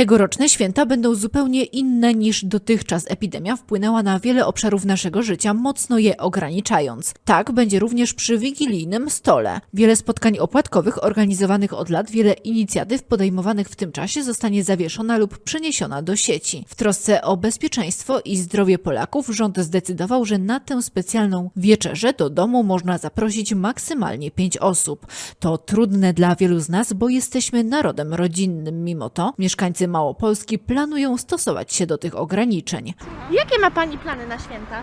Tegoroczne święta będą zupełnie inne niż dotychczas. Epidemia wpłynęła na wiele obszarów naszego życia, mocno je ograniczając. Tak będzie również przy wigilijnym stole. Wiele spotkań opłatkowych organizowanych od lat, wiele inicjatyw podejmowanych w tym czasie zostanie zawieszona lub przeniesiona do sieci. W trosce o bezpieczeństwo i zdrowie Polaków rząd zdecydował, że na tę specjalną wieczerzę do domu można zaprosić maksymalnie pięć osób. To trudne dla wielu z nas, bo jesteśmy narodem rodzinnym. Mimo to mieszkańcy Małopolski planują stosować się do tych ograniczeń. Jakie ma Pani plany na święta?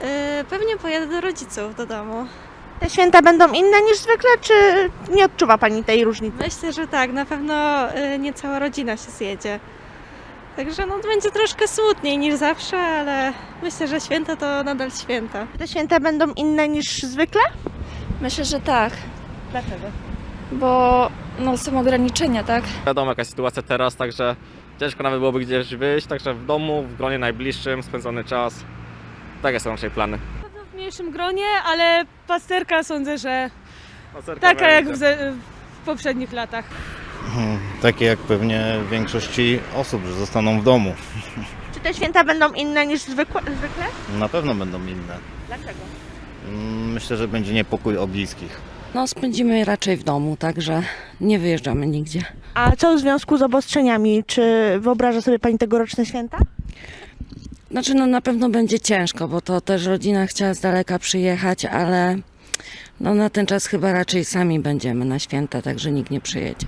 Yy, pewnie pojadę do rodziców do domu. Te święta będą inne niż zwykle, czy nie odczuwa Pani tej różnicy? Myślę, że tak, na pewno yy, nie cała rodzina się zjedzie. Także no, będzie troszkę smutniej niż zawsze, ale myślę, że święta to nadal święta. Te święta będą inne niż zwykle? Myślę, że tak, Dlaczego? bo no, są ograniczenia, tak? Wiadomo jaka jest sytuacja teraz, także ciężko nawet byłoby gdzieś wyjść, także w domu, w gronie najbliższym, spędzony czas. Takie są raczej plany. w mniejszym gronie, ale pasterka sądzę, że Spacerka taka jak w, ze- w poprzednich latach. Hmm, Takie jak pewnie większości osób, że zostaną w domu. Czy te święta będą inne niż zwykłe? zwykle? Na pewno będą inne. Dlaczego? Mm, Myślę, że będzie niepokój o bliskich. No, spędzimy raczej w domu, także nie wyjeżdżamy nigdzie. A co w związku z obostrzeniami? Czy wyobraża sobie Pani tegoroczne święta? Znaczy, no na pewno będzie ciężko, bo to też rodzina chciała z daleka przyjechać, ale no na ten czas chyba raczej sami będziemy na święta, także nikt nie przyjedzie.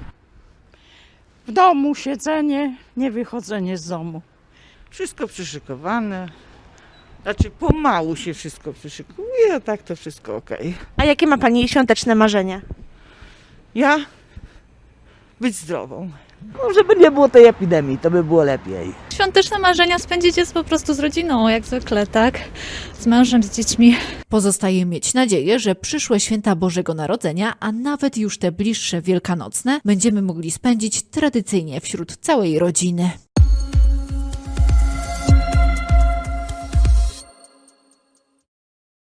W domu siedzenie, nie wychodzenie z domu. Wszystko przyszykowane. Znaczy pomału się wszystko przyszykuje, a tak to wszystko okej. A jakie ma Pani świąteczne marzenia? Ja być zdrową. No, żeby nie było tej epidemii, to by było lepiej. Świąteczne marzenia spędzić jest po prostu z rodziną, jak zwykle, tak? Z mężem, z dziećmi. Pozostaje mieć nadzieję, że przyszłe święta Bożego Narodzenia, a nawet już te bliższe wielkanocne, będziemy mogli spędzić tradycyjnie wśród całej rodziny.